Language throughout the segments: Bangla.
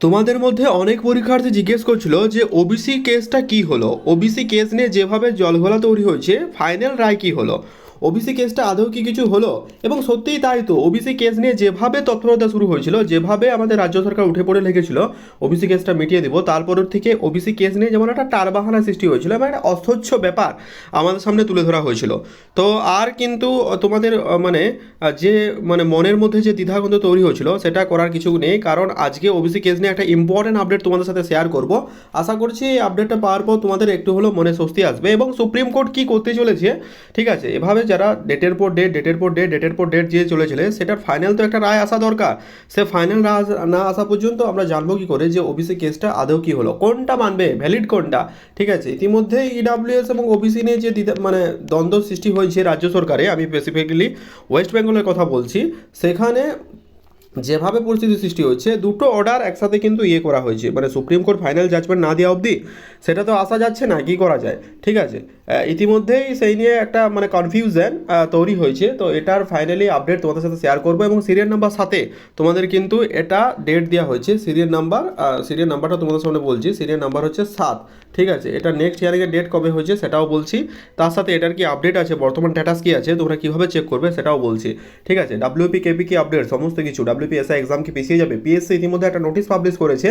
তোমাদের মধ্যে অনেক পরীক্ষার্থী জিজ্ঞেস করছিল যে ওবিসি কেসটা কি হলো? ওবিসি কেস নিয়ে যেভাবে জলঘোলা তৈরি হয়েছে ফাইনাল রায় কি হলো? ওবিসি কেসটা আদৌ কি কিছু হলো? এবং সত্যিই তাই তো, ওবিসি কেস নিয়ে যেভাবে তৎপরতা শুরু হয়েছিল, যেভাবে আমাদের রাজ্য সরকার উঠে পড়ে লেগেছিল, ওবিসি কেসটা মিটিয়ে দেবো তারপর থেকে ওবিসি কেস নিয়ে যেমন একটা টারবাহানা সৃষ্টি হয়েছিল এবং একটা অস্বচ্ছ ব্যাপার আমাদের সামনে তুলে ধরা হয়েছিল। তো আর কিন্তু তোমাদের মানে যে মানে মনের মধ্যে যে দ্বিধাগন্ধ তৈরি হয়েছিল, সেটা করার কিছু নেই, কারণ আজকে ওবিসি কেস নিয়ে একটা ইম্পর্টেন্ট আপডেট তোমাদের সাথে শেয়ার করব। আশা করছি এই আপডেটটা পাওয়ার পর তোমাদের একটু হলেও মনে স্বস্তি আসবে এবং সুপ্রিম কোর্ট কি করতে চলেছে, ঠিক আছে, এভাবে যারা ডেটের পর ডেট ডেটের পর ডেট ডেটের পর ডেট দিয়ে চলেছিল সেটার ফাইনাল তো একটা রায় আসা দরকার। সে ফাইনাল না আসা পর্যন্ত আমরা জানব কি করে যে ওবিসি কেসটা আদৌ কি হলো, কোনটা মানবে ভ্যালিড কোনটা? ঠিক আছে, ইতিমধ্যে ইডাব্লিউএস এবং ওবিসি নিয়ে যে মানে দ্বন্দ্ব সৃষ্টি হয়েছে রাজ্য সরকারে, আমি স্পেসিফিক্যালি ওয়েস্ট বেঙ্গলের কথা বলছি, সেখানে যেভাবে পরিস্থিতি সৃষ্টি হচ্ছে দুটো অর্ডার একসাথে কিন্তু ইয়ে করা হয়েছে। মানে সুপ্রিম কোর্ট ফাইনাল জাজমেন্ট না দেওয়া অবধি, সেটা তো আসা যাচ্ছে না, কি করা যায়? ঠিক আছে ইতিমধ্যেই সেই নিয়ে একটা মানে কনফিউশন তৈরি হয়েছে। তো এটার ফাইনালি আপডেট তোমাদের সাথে শেয়ার করব এবং সিরিয়াল নাম্বার সাথে তোমাদের কিন্তু এটা ডেট দেওয়া হয়েছে। সিরিয়াল নাম্বার সিরিয়াল নাম্বারটা তোমাদের সামনে বলছি। সিরিয়াল নাম্বার হচ্ছে সাত। ঠিক আছে? এটা নেক্সট ইয়ারিংয়ের ডেট কবে হয়েছে সেটাও বলছি। তার সাথে এটার কি আপডেট আছে? বর্তমান স্ট্যাটাস কি আছে? তোমরা কীভাবে চেক করবে সেটাও বলছি। ঠিক আছে? ডাব্লিউপি কেপি কি আপডেট সমস্ত কিছু। ডাব্লিউপি এসআই এক্সাম কি পিছিয়ে যাবে? পিএসসি ইতিমধ্যে একটা নোটিশ পাবলিশ করেছে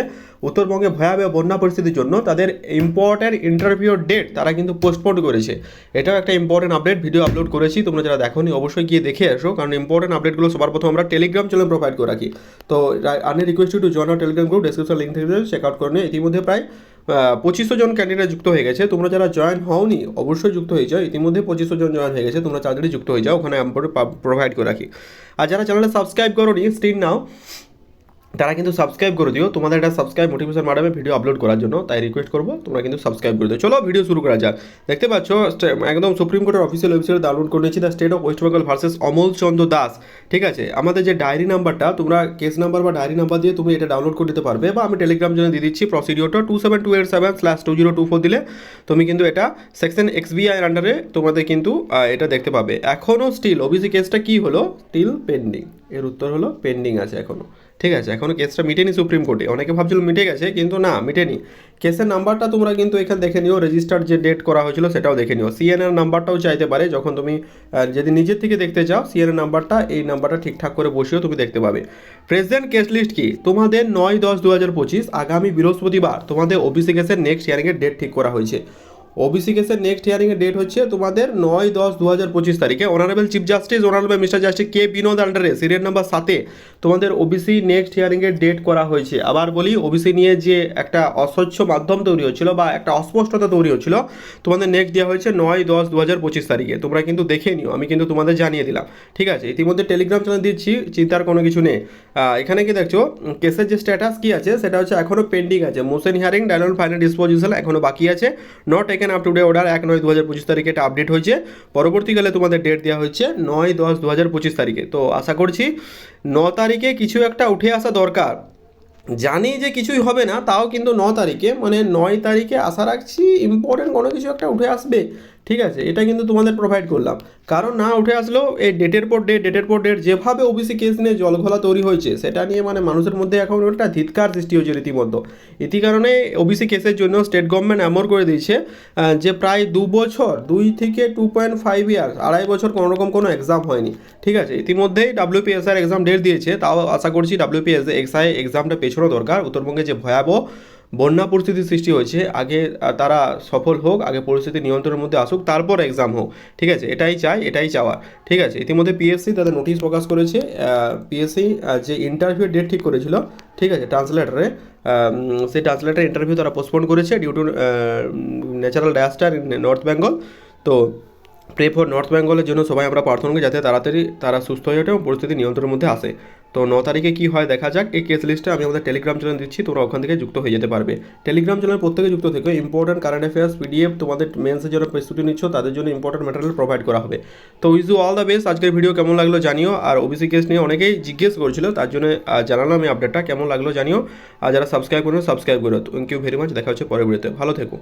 উত্তরবঙ্গে ভয়াবহ বন্যা পরিস্থিতির জন্য। তাদের ইম্পর্টেন্ট ইন্টারভিউ ডেট তারা কিন্তু পোস্টপোন করেছে। এটাও একটা ইম্পর্টেন্ট আপডেট ভিডিও আপলোড করেছি, তোমরা যারা দেখোনি অবশ্যই গিয়ে দেখে আসো, কারণ ইম্পর্টেন্ট আপডেটগুলো সবার প্রথম আমরা টেলিগ্রাম চ্যানেল প্রোভাইড করে রাখি। তো আনি request to join our Telegram group description link থেকে চেক আউট করে নিয়ে ইতিমধ্যে প্রায় পঁচিশশো জন ক্যান্ডিডেট যুক্ত হয়ে গেছে। তোমরা যারা জয়েন হওনি, অবশ্যই যুক্ত হয়ে যাও। ইতিমধ্যে পঁচিশশো জন জয়েন হয়ে গেছে, তোমরা তাড়াতাড়ি যুক্ত হয়ে যাও। ওখানে প্রোভাইড করে রাখি। আর যারা চ্যানেলে সাবস্ক্রাইব করো নি স্ক্রিন নাও তারা কিন্তু সাবস্ক্রাইব করে দিও। তোমাদের একটা সাবস্ক্রাইব মোটিভেশন মাধ্যমে ভিডিও আপলোড করার জন্য। তাই রিকোয়েস্ট করব, তোমরা কিন্তু সাবস্ক্রাইব করে দিও। চলো ভিডিও শুরু করা যাক। দেখতে পাচ্ছ একদম সুপ্রিম কোর্টের অফিসিয়াল ওয়েবসাইটে ডাউনলোড করে নিয়েছি the state of West Bengal versus Amal Chandra Das ঠিক আছে? আমাদের যে ডায়েরি নাম্বারটা তোমরা কেস নাম্বার বা ডায়েরি নাম্বার দিয়ে তুমি এটা ডাউনলোড করে নিতে পারবে বা আমি টেলিগ্রাম জন্য দিয়ে দিচ্ছি প্রসিডিওরটা two seven two eight seven slash two zero two four দিলে তুমি কিন্তু এটা সেকশন এক্সবিআই আন্ডারে তোমাদের কিন্তু এটা দেখতে পাবে। এখনও স্টিল ওবিসি কেসটা কী হলো? স্টিল পেন্ডিং এর উত্তর হলো পেন্ডিং আছে এখনও ঠিক আছে এখনও কেসটা মিটেনি সুপ্রিম কোর্টে অনেকে ভাবছিল মিটে গেছে, কিন্তু না, মিটেনি। কেসের নাম্বারটা তোমরা কিন্তু এখানে দেখে নিও রেজিস্টার যে ডেট করা হয়েছিল সেটাও দেখে নিও। সিএনএর নাম্বারটাও চাইতে পারে, যখন তুমি যদি নিজের থেকে দেখতে চাও সিএনএর নাম্বারটা এই নাম্বারটা ঠিকঠাক করে বসিয়েও তুমি দেখতে পাবে। প্রেজেন্ট কেস লিস্ট কি? তোমাদের নয় দশ দু হাজার পঁচিশ, আগামী বৃহস্পতিবার তোমাদের ওবিসি কেসের নেক্সট হিয়ারিংয়ের ডেট ঠিক করা হয়েছে। ওবিসি কেসের নেক্সট হিয়ারিংয়ের ডেট হচ্ছে তোমাদের নয় দশ দু হাজার পঁচিশ তারিখে। Honourable chief justice honourable mister justice K Binod আন্ডারে, সিরিয়াল নাম্বার সাতে তোমাদের ওবিসি নেক্সট হিয়ারিংয়ের ডেট করা হয়েছে। আবার বলি ওবিসি নিয়ে যে একটা অস্বচ্ছ মাধ্যম তৈরি হচ্ছিল বা একটা অস্পষ্টতা তৈরি হচ্ছিল, তোমাদের নেক্সট দেওয়া হয়েছে নয় দশ দু হাজার পঁচিশ তারিখে। তোমরা কিন্তু দেখে নিও, আমি কিন্তু তোমাদের জানিয়ে দিলাম। ঠিক আছে, ইতিমধ্যে টেলিগ্রাম চ্যানেল দিচ্ছি, চিন্তার কোনো কিছু নেই। এখানে কি দেখছ কেসের যে স্ট্যাটাস কি আছে, সেটা হচ্ছে এখনও পেন্ডিং আছে। মোশন হিয়ারিং ডায়নাল ফাইনাল ডিসপোজিশন এখনও বাকি আছে। Not taken up today order এক নয় দু হাজার পঁচিশ তারিখে এটা আপডেট হয়েছে। পরবর্তীকালে তোমাদের ডেট দেওয়া হয়েছে নয় দশ দু হাজার পঁচিশ তারিখে। তো আশা করছি ন তারিখে কিছু একটা উঠে আসা দরকার। জানি যে কিছুই হবে না, তাও কিন্তু ন তারিখে। মানে নয় তারিখে আশা রাখছি ইম্পর্টেন্ট কোনো কিছু একটা উঠে আসবে। ঠিক আছে? এটা কিন্তু তোমাদের প্রোভাইড করলাম। কারণ না উঠে আসলেও এই ডেটের পর ডেট ডেটের পর ডেট যেভাবে ওবিসি কেস নিয়ে জলঘোলা তৈরি হয়েছে, সেটা নিয়ে মানে মানুষের মধ্যে এখন একটা ধিৎকার সৃষ্টি হয়েছে রীতিমতো। ইতি কারণে ওবিসি কেসের জন্য স্টেট গভর্নমেন্ট এমন করে দিয়েছে যে প্রায় দু বছর, দুই থেকে টু পয়েন্ট ফাইভ ইয়ার্স আড়াই বছর কোনো রকম কোনো এক্সাম হয়নি। ঠিক আছে? ইতিমধ্যেই ডাব্লিউপিএসআর এক্সাম ডেট দিয়েছে, তাও আশা করছি ডাব্লিউপিএস এক্সআই এক্সামটা পেছানো দরকার। উত্তরবঙ্গে যে ভয়াবহ বন্যা পরিস্থিতির সৃষ্টি হয়েছে, আগে তারা সফল হোক, আগে পরিস্থিতি নিয়ন্ত্রণের মধ্যে আসুক, তারপর এক্সাম হোক, ঠিক আছে? এটাই চাই, এটাই চাওয়া, ঠিক আছে? ইতিমধ্যে পিএসসি তাদের নোটিশ প্রকাশ করেছে পিএসসি যে ইন্টারভিউ ডেট ঠিক করেছিল, ঠিক আছে? ট্রান্সলেটারে সেই ট্রান্সলেটার ইন্টারভিউ তারা পোস্টপোন করেছে due to natural disaster in North Bengal তো প্রে ফর নর্থ বেঙ্গলের জন্য সবাই আমরা প্রার্থনা করি যাতে তাড়াতাড়ি তারা সুস্থ হয়ে ওঠে এবং পরিস্থিতি নিয়ন্ত্রণের মধ্যে আসে। তো ন তারিখে কী হয় দেখা যাক। এই কেস লিস্টটা আমি আমাদের টেলিগ্রাম চ্যানেল দিচ্ছি, তোমরা ওখান থেকে যুক্ত হয়ে যেতে পারবে। টেলিগ্রাম চ্যানেল প্রত্যেকে যুক্ত থেকে। ইম্পর্টেন্ট কারেন্ট অ্যাফেয়ার্স পিডিএফ তোমাদের মেন্সের যারা প্রস্তুতি নিচ্ছ, তাদের জন্য ইম্পর্টেন্ট ম্যাটেরিয়াল প্রোভাইড করা হবে। তো উইজ অল দ্য বেস্ট আজকের ভিডিও কেমন লাগল জানিও। আর ওবিসি কেস নিয়ে অনেকেই জিজ্ঞেস করছিল, তার জন্য জানালাম আমি আপডেটটা কেমন লাগল জানিও। আর যারা সাবস্ক্রাইব করো সাবস্ক্রাইব করো। থ্যাংক ইউ ভেরি মাচ দেখা হচ্ছে পরের ভিডিওতে ভালো থেকো।